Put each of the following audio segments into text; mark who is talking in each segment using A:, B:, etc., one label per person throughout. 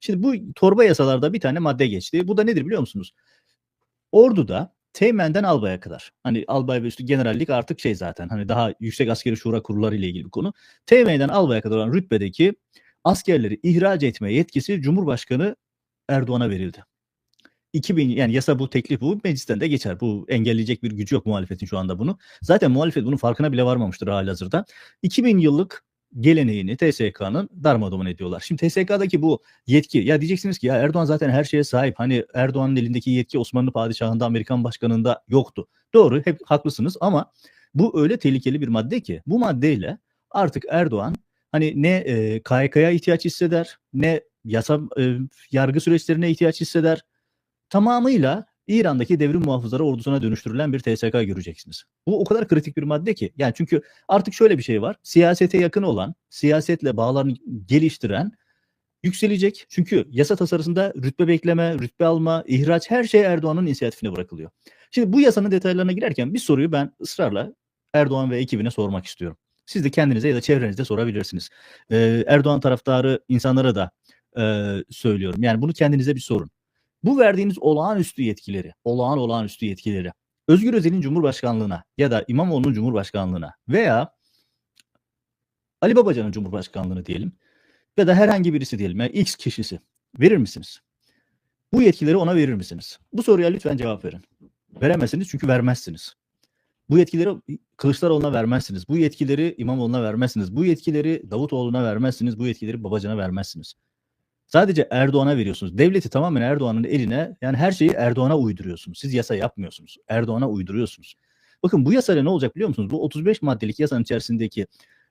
A: Şimdi bu torba yasalarda bir tane madde geçti. Bu da nedir biliyor musunuz? Ordu'da teğmenden albaya kadar. Hani albay ve üstü generallik artık şey zaten hani daha yüksek askeri şura kurulları ile ilgili bir konu. Teğmenden albaya kadar olan rütbedeki askerleri ihraç etme yetkisi Cumhurbaşkanı Erdoğan'a verildi. 2000 yani yasa bu teklif bu meclisten de geçer. Bu engelleyecek bir gücü yok muhalefetin şu anda bunu. Zaten muhalefet bunun farkına bile varmamıştır halihazırda. 2000 yıllık geleneğini TSK'nın darmadağın ediyorlar. Şimdi TSK'daki bu yetki ya diyeceksiniz ki ya Erdoğan zaten her şeye sahip. Hani Erdoğan'ın elindeki yetki Osmanlı padişahında Amerikan başkanında yoktu. Doğru hep haklısınız ama bu öyle tehlikeli bir madde ki bu maddeyle artık Erdoğan hani ne e, KYK'ya ihtiyaç hisseder ne yasa e, yargı süreçlerine ihtiyaç hisseder. Tamamıyla İran'daki devrim muhafızları ordusuna dönüştürülen bir TSK göreceksiniz. Bu o kadar kritik bir madde ki. Yani çünkü artık şöyle bir şey var. Siyasete yakın olan, siyasetle bağlarını geliştiren yükselecek. Çünkü yasa tasarısında rütbe bekleme, rütbe alma, ihraç her şey Erdoğan'ın inisiyatifine bırakılıyor. Şimdi bu yasanın detaylarına girerken bir soruyu ben ısrarla Erdoğan ve ekibine sormak istiyorum. Siz de kendinize ya da çevrenizde sorabilirsiniz. Ee, Erdoğan taraftarı insanlara da e, söylüyorum. Yani bunu kendinize bir sorun. Bu verdiğiniz olağanüstü yetkileri, olağan olağanüstü yetkileri Özgür Özel'in Cumhurbaşkanlığına ya da İmamoğlu'nun Cumhurbaşkanlığına veya Ali Babacan'ın Cumhurbaşkanlığını diyelim ya da herhangi birisi diyelim yani X kişisi verir misiniz? Bu yetkileri ona verir misiniz? Bu soruya lütfen cevap verin. Veremezsiniz çünkü vermezsiniz. Bu yetkileri Kılıçdaroğlu'na vermezsiniz. Bu yetkileri İmamoğlu'na vermezsiniz. Bu yetkileri Davutoğlu'na vermezsiniz. Bu yetkileri Babacan'a vermezsiniz. Sadece Erdoğan'a veriyorsunuz. Devleti tamamen Erdoğan'ın eline yani her şeyi Erdoğan'a uyduruyorsunuz. Siz yasa yapmıyorsunuz. Erdoğan'a uyduruyorsunuz. Bakın bu yasayla ne olacak biliyor musunuz? Bu 35 maddelik yasanın içerisindeki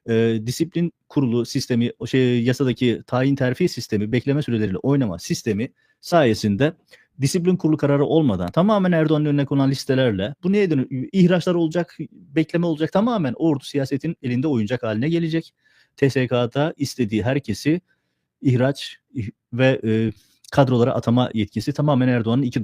A: e, disiplin kurulu sistemi, o şey yasadaki tayin terfi sistemi, bekleme süreleriyle oynama sistemi sayesinde disiplin kurulu kararı olmadan tamamen Erdoğan'ın önüne konan listelerle bu neye dönüyor? İhraçlar olacak, bekleme olacak tamamen ordu siyasetin elinde oyuncak haline gelecek. TSK'da istediği herkesi ihraç ve e, kadrolara atama yetkisi tamamen Erdoğan'ın iki